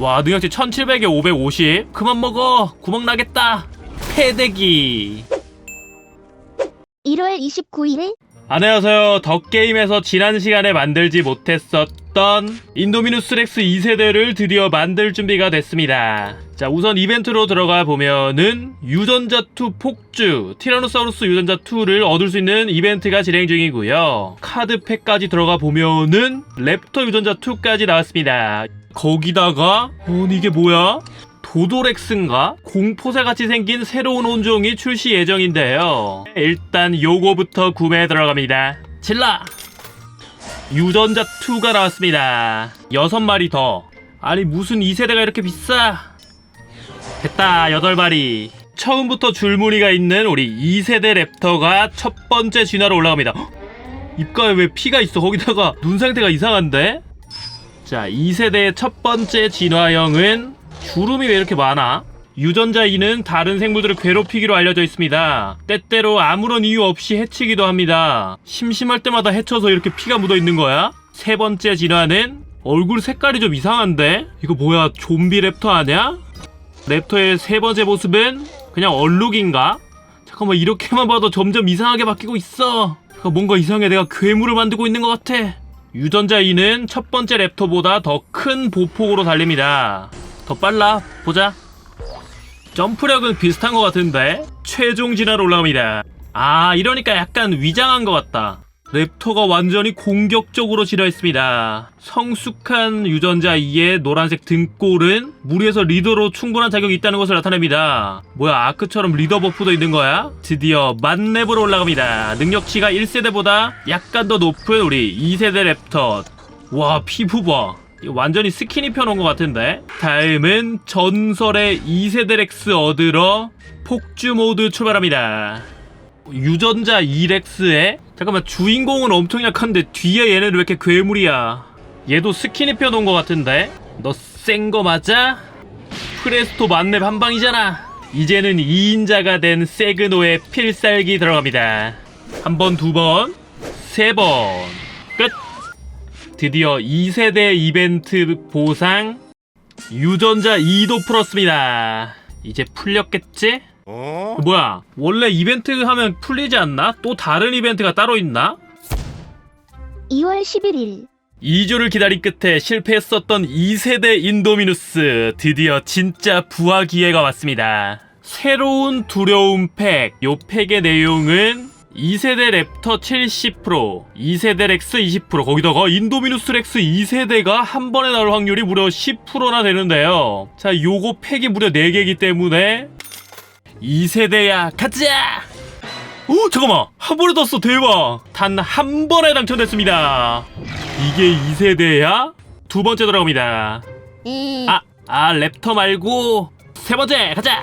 와 능력치 1700에 550 그만 먹어. 구멍 나겠다. 패대기. 1월 29일. 안녕하세요. 덕게임에서 지난 시간에 만들지 못했었던 인도미누스 렉스 2세대를 드디어 만들 준비가 됐습니다. 자 우선 이벤트로 들어가 보면은 유전자2 폭주 티라노사우루스 유전자2를 얻을 수 있는 이벤트가 진행 중이고요. 카드팩까지 들어가 보면은 랩터 유전자2까지 나왔습니다 거기다가 어 이게 뭐야 도도렉스인가? 공포새 같이 생긴 새로운 혼종이 출시 예정인데요. 일단 요거부터 구매 들어갑니다. 칠라! 유전자 2가 나왔습니다. 여섯 마리 더. 아니 무슨 2세대가 이렇게 비싸? 됐다 여덟 마리. 처음부터 줄무늬가 있는 우리 2세대 랩터가 첫 번째 진화로 올라갑니다. 헉! 입가에 왜 피가 있어? 거기다가 눈 상태가 이상한데? 자, 2세대의 첫 번째 진화형은 주름이 왜 이렇게 많아? 유전자 2는 다른 생물들을 괴롭히기로 알려져 있습니다. 때때로 아무런 이유 없이 해치기도 합니다. 심심할 때마다 해쳐서 이렇게 피가 묻어 있는 거야? 세 번째 진화는 얼굴 색깔이 좀 이상한데? 이거 뭐야, 좀비 랩터 아냐? 랩터의 세 번째 모습은 그냥 얼룩인가? 잠깐만, 이렇게만 봐도 점점 이상하게 바뀌고 있어. 뭔가 이상해. 내가 괴물을 만들고 있는 것 같아. 유전자 2는 첫 번째 랩터보다 더 큰 보폭으로 달립니다. 더 빨라. 보자. 점프력은 비슷한 것 같은데 최종 진화로 올라갑니다. 아 이러니까 약간 위장한 것 같다. 랩터가 완전히 공격적으로 진화했습니다. 성숙한 유전자 2의 노란색 등골은 무리에서 리더로 충분한 자격이 있다는 것을 나타냅니다. 뭐야 아크처럼 리더 버프도 있는 거야? 드디어 만렙으로 올라갑니다. 능력치가 1세대보다 약간 더 높은 우리 2세대 랩터. 와 피부 봐. 완전히 스키니 펴놓은 것 같은데 다음은 전설의 2세대 렉스 얻으러 폭주 모드 출발합니다 유전자 2렉스에 잠깐만 주인공은 엄청 약한데 뒤에 얘네는 왜 이렇게 괴물이야 얘도 스키니 펴놓은 것 같은데 너 센 거 맞아? 프레스토 만렙 한방이잖아 이제는 2인자가 된 세그노의 필살기 들어갑니다 한 번, 두 번, 세 번 끝! 드디어 2세대 이벤트 보상 유전자 2도 풀었습니다. 이제 풀렸겠지? 어? 뭐야? 원래 이벤트 하면 풀리지 않나? 또 다른 이벤트가 따로 있나? 2월 11일 2주를 기다린 끝에 실패했었던 2세대 인도미누스 드디어 진짜 부활 기회가 왔습니다. 새로운 두려움 팩. 요 팩의 내용은 2세대 랩터 70%, 2세대 렉스 20%, 거기다가 인도미누스 렉스 2세대가 한 번에 나올 확률이 무려 10%나 되는데요. 자, 요거 팩이 무려 4개이기 때문에 2세대야, 가자! 오, 잠깐만! 한 번에 떴어, 대박! 단 한 번에 당첨됐습니다. 이게 2세대야? 두 번째 들어갑니다. 아, 아, 랩터 말고, 세 번째, 가자!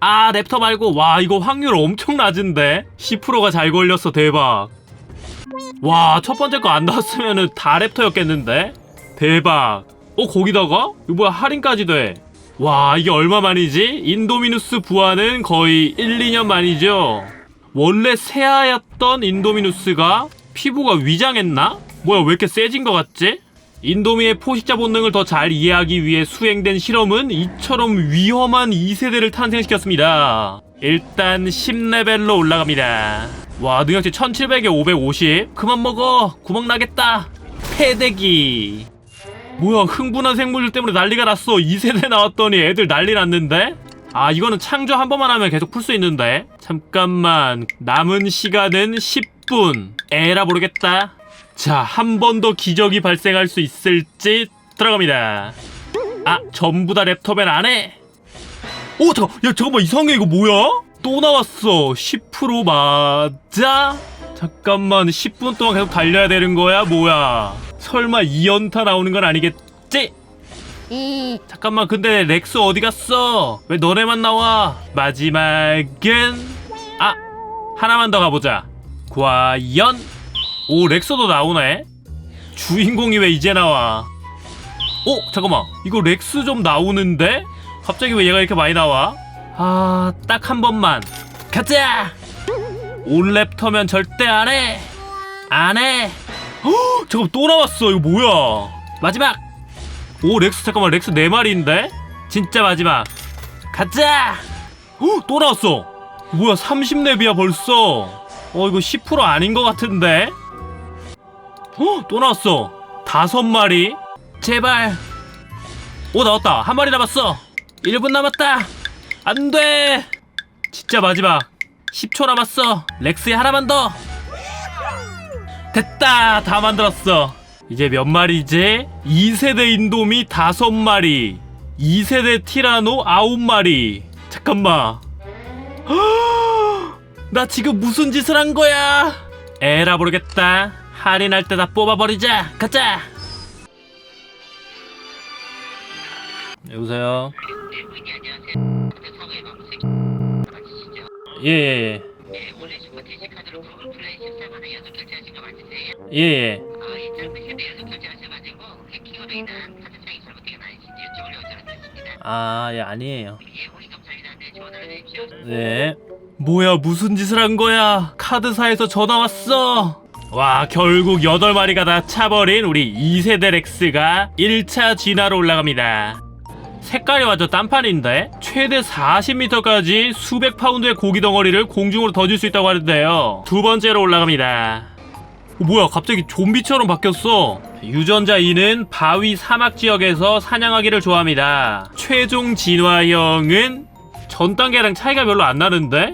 아, 랩터 말고, 와, 이거 확률 엄청 낮은데? 10%가 잘 걸렸어, 대박. 와, 첫 번째 거 안 나왔으면은 다 랩터였겠는데? 대박. 어, 거기다가? 이거 뭐야, 할인까지 돼. 와, 이게 얼마 만이지? 인도미누스 부활은 거의 1, 2년 만이죠? 원래 새하였던 인도미누스가 피부가 위장했나? 뭐야, 왜 이렇게 세진 것 같지? 인도미의 포식자 본능을 더 잘 이해하기 위해 수행된 실험은 이처럼 위험한 2세대를 탄생시켰습니다. 일단 10레벨로 올라갑니다. 와, 능력치 1700에 550. 그만 먹어. 구멍 나겠다. 패대기. 뭐야, 흥분한 생물들 때문에 난리가 났어. 2세대 나왔더니 애들 난리 났는데? 아, 이거는 창조 한 번만 하면 계속 풀 수 있는데. 잠깐만. 남은 시간은 10분. 에라 모르겠다. 자, 한 번 더 기적이 발생할 수 있을지 들어갑니다. 아, 전부 다 랩터맨 안 해. 오, 잠깐, 야, 잠깐만 이상해 이거 뭐야? 또 나왔어. 10% 맞아? 잠깐만, 10분 동안 계속 달려야 되는 거야? 뭐야? 설마 2연타 나오는 건 아니겠지? 잠깐만, 근데 렉스 어디 갔어? 왜 너네만 나와? 마지막은 아, 하나만 더 가보자. 과연? 오 렉서도 나오네. 주인공이 왜 이제 나와? 오 잠깐만. 이거 렉스 좀 나오는데? 갑자기 왜 얘가 이렇게 많이 나와? 아 딱 한 번만. 가자! 올랩터면 절대 안 해. 안 해 잠깐 또 나왔어. 이거 뭐야? 마지막. 오 렉스 잠깐만. 렉스 네 마리인데? 진짜 마지막. 가자! 어, 또 나왔어. 뭐야 30렙이야 벌써. 어 이거 10% 아닌 것 같은데? 어, 또 나왔어. 다섯 마리. 제발. 오 나왔다. 한 마리 남았어. 1분 남았다. 안 돼. 진짜 마지막. 10초 남았어. 렉스에 하나만 더 됐다 다 만들었어. 이제 몇 마리지? 2세대 인도미 5마리. 2세대 티라노 9마리. 잠깐만. 나 지금 무슨 짓을 한 거야? 에라 모르겠다. 할인할 때 다 뽑아버리자. 가자. 여보세요? 네, 안녕하세요. 사고의 마무새 맞으시죠? 예예예 네, 원래 슈퍼 대시 카드로 구글 플레이 14만 원 연속 결제하신 거 맞으세요? 예예 아, 아니신지 여쭤보려고 전화드렸습니다. 아예 아니에요 예. 네. 네. 뭐야 무슨 짓을 한 거야? 카드사에서 전화 왔어. 와 결국 8마리가 다 차버린 우리 2세대 렉스가 1차 진화로 올라갑니다. 색깔이 완전 딴판인데 최대 40m까지 수백 파운드의 고기 덩어리를 공중으로 던질 수 있다고 하는데요. 두 번째로 올라갑니다. 어, 뭐야 갑자기 좀비처럼 바뀌었어. 유전자 2는 바위 사막 지역에서 사냥하기를 좋아합니다. 최종 진화형은 전 단계랑 차이가 별로 안 나는데?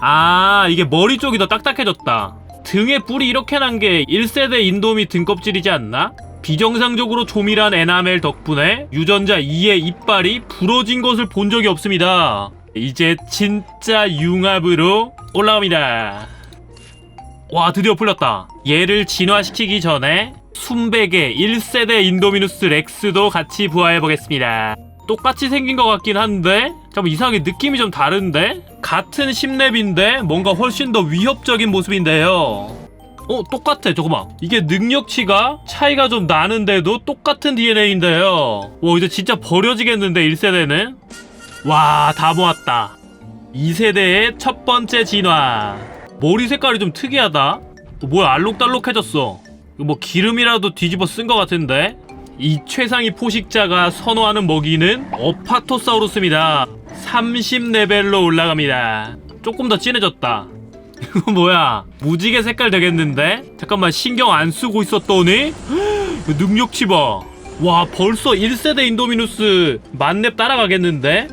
아 이게 머리 쪽이 더 딱딱해졌다. 등에 뿔이 이렇게 난 게 1세대 인도미 등껍질이지 않나? 비정상적으로 조밀한 에나멜 덕분에 유전자 2의 이빨이 부러진 것을 본 적이 없습니다. 이제 진짜 융합으로 올라갑니다 와 드디어 풀렸다. 얘를 진화시키기 전에 순백의 1세대 인도미누스 렉스도 같이 부화해보겠습니다. 똑같이 생긴 것 같긴 한데 잠깐 이상하게 느낌이 좀 다른데? 같은 10렙인데 뭔가 훨씬 더 위협적인 모습인데요. 어 똑같아. 잠깐만 이게 능력치가 차이가 좀 나는데도 똑같은 DNA인데요. 와 이제 진짜 버려지겠는데 1세대는? 와 다 모았다. 2세대의 첫 번째 진화 머리 색깔이 좀 특이하다. 어, 뭐야 알록달록해졌어. 뭐 기름이라도 뒤집어 쓴 것 같은데? 이 최상위 포식자가 선호하는 먹이는 어파토사우루스입니다. 30레벨로 올라갑니다. 조금 더 진해졌다. 이거 뭐야 무지개 색깔 되겠는데? 잠깐만 신경 안 쓰고 있었더니? 헉, 능력치 봐와 벌써 1세대 인도미누스 만렙 따라가겠는데?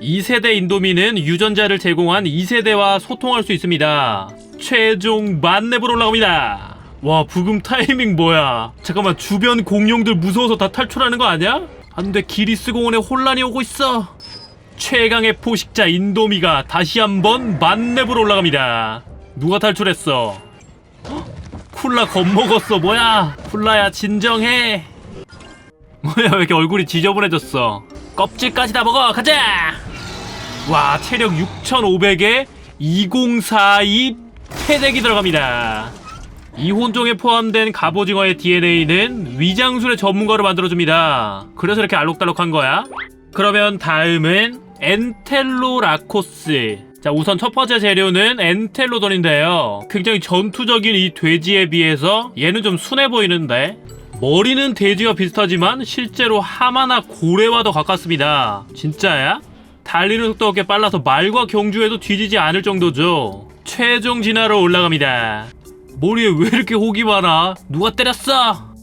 2세대 인도미는 유전자를 제공한 2세대와 소통할 수 있습니다 최종 만렙으로 올라갑니다 와 부금 타이밍 뭐야 잠깐만 주변 공룡들 무서워서 다 탈출하는 거 아니야? 안돼 기리스 공원에 혼란이 오고 있어 최강의 포식자 인도미가 다시 한번 만렙으로 올라갑니다. 누가 탈출했어? 헉, 쿨라 겁먹었어 뭐야? 쿨라야 진정해. 뭐야 왜 이렇게 얼굴이 지저분해졌어? 껍질까지 다 먹어 가자. 와 체력 6,500에 2042 패덱이 들어갑니다. 이 혼종에 포함된 갑오징어의 DNA는 위장술의 전문가로 만들어줍니다. 그래서 이렇게 알록달록한 거야? 그러면 다음은 엔텔로라코스. 자, 우선 첫 번째 재료는 엔텔로돈인데요. 굉장히 전투적인 이 돼지에 비해서 얘는 좀 순해 보이는데 머리는 돼지와 비슷하지만 실제로 하마나 고래와 더 가깝습니다. 진짜야? 달리는 속도가 꽤 빨라서 말과 경주에도 뒤지지 않을 정도죠. 최종 진화로 올라갑니다. 머리에 왜 이렇게 혹이 많아? 누가 때렸어?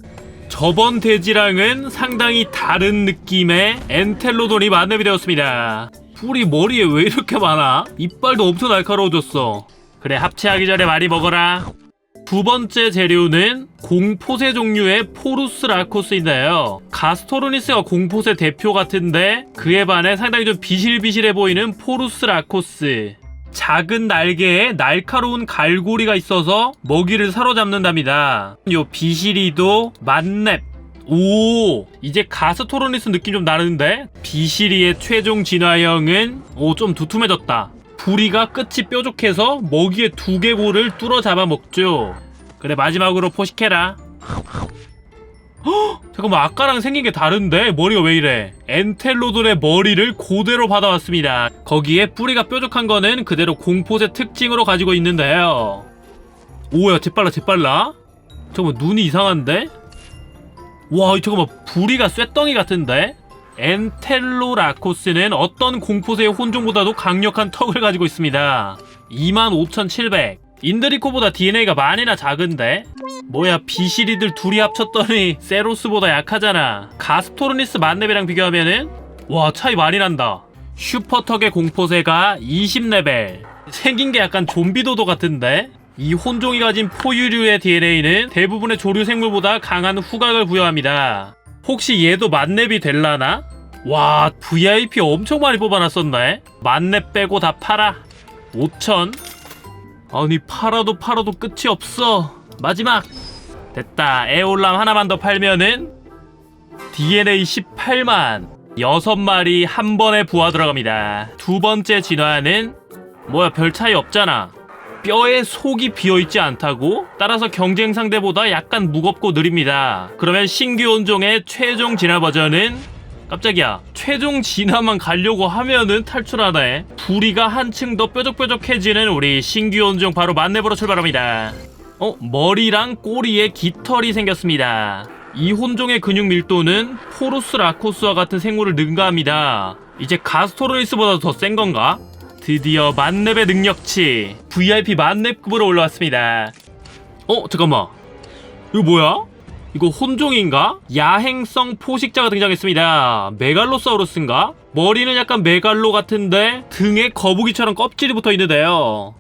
저번 돼지랑은 상당히 다른 느낌의 엔텔로돈이 만렙이 되었습니다. 뿔이 머리에 왜 이렇게 많아? 이빨도 엄청 날카로워졌어. 그래 합체하기 전에 많이 먹어라. 두 번째 재료는 공포새 종류의 포루스 라코스인데요. 가스토르니스가 공포새 대표 같은데 그에 반해 상당히 좀 비실비실해 보이는 포루스 라코스. 작은 날개에 날카로운 갈고리가 있어서 먹이를 사로잡는답니다. 요 비시리도 만렙. 오 이제 가스토로니스 느낌 좀 나는데 비시리의 최종 진화형은 오 좀 두툼해졌다. 부리가 끝이 뾰족해서 먹이의 두개골을 뚫어 잡아 먹죠. 그래 마지막으로 포식해라. 헉! 잠깐만 아까랑 생긴 게 다른데 머리가 왜 이래 엔텔로돈의 머리를 그대로 받아왔습니다 거기에 뿌리가 뾰족한 거는 그대로 공포새 특징으로 가지고 있는데요 오야 재빨라 재빨라 잠깐만 눈이 이상한데 와, 이 잠깐만 부리가 쇠덩이 같은데? 엔텔로라코스는 어떤 공포새의 혼종보다도 강력한 턱을 가지고 있습니다. 25,700. 인드리코보다 DNA가 많이나 작은데? 뭐야 비시리들 둘이 합쳤더니 세로스보다 약하잖아. 가스토르니스 만렙이랑 비교하면은 와 차이 많이 난다. 슈퍼턱의 공포새가 20레벨. 생긴 게 약간 좀비도도 같은데? 이 혼종이 가진 포유류의 DNA는 대부분의 조류 생물보다 강한 후각을 부여합니다. 혹시 얘도 만렙이 될라나? 와, VIP 엄청 많이 뽑아놨었네? 만렙 빼고 다 팔아. 5천? 아니, 팔아도 팔아도 끝이 없어. 마지막! 됐다. 에올람 하나만 더 팔면은 DNA 18만. 6마리 한 번에 부화 들어갑니다. 두 번째 진화는 뭐야, 별 차이 없잖아. 뼈에 속이 비어있지 않다고? 따라서 경쟁 상대보다 약간 무겁고 느립니다. 그러면 신규 온종의 최종 진화 버전은 깜짝이야. 최종 진화만 가려고 하면은 탈출하네. 부리가 한층 더 뾰족뾰족해지는 우리 신규 온종 바로 만렙으로 출발합니다. 어, 머리랑 꼬리에 깃털이 생겼습니다. 이 혼종의 근육 밀도는 포루스 라코스와 같은 생물을 능가합니다. 이제 가스토로니스보다 더 센 건가? 드디어 만렙의 능력치 VIP 만렙급으로 올라왔습니다. 어 잠깐만 이거 뭐야? 이거 혼종인가? 야행성 포식자가 등장했습니다. 메갈로사우루스인가? 머리는 약간 메갈로 같은데 등에 거북이처럼 껍질이 붙어 있는데요.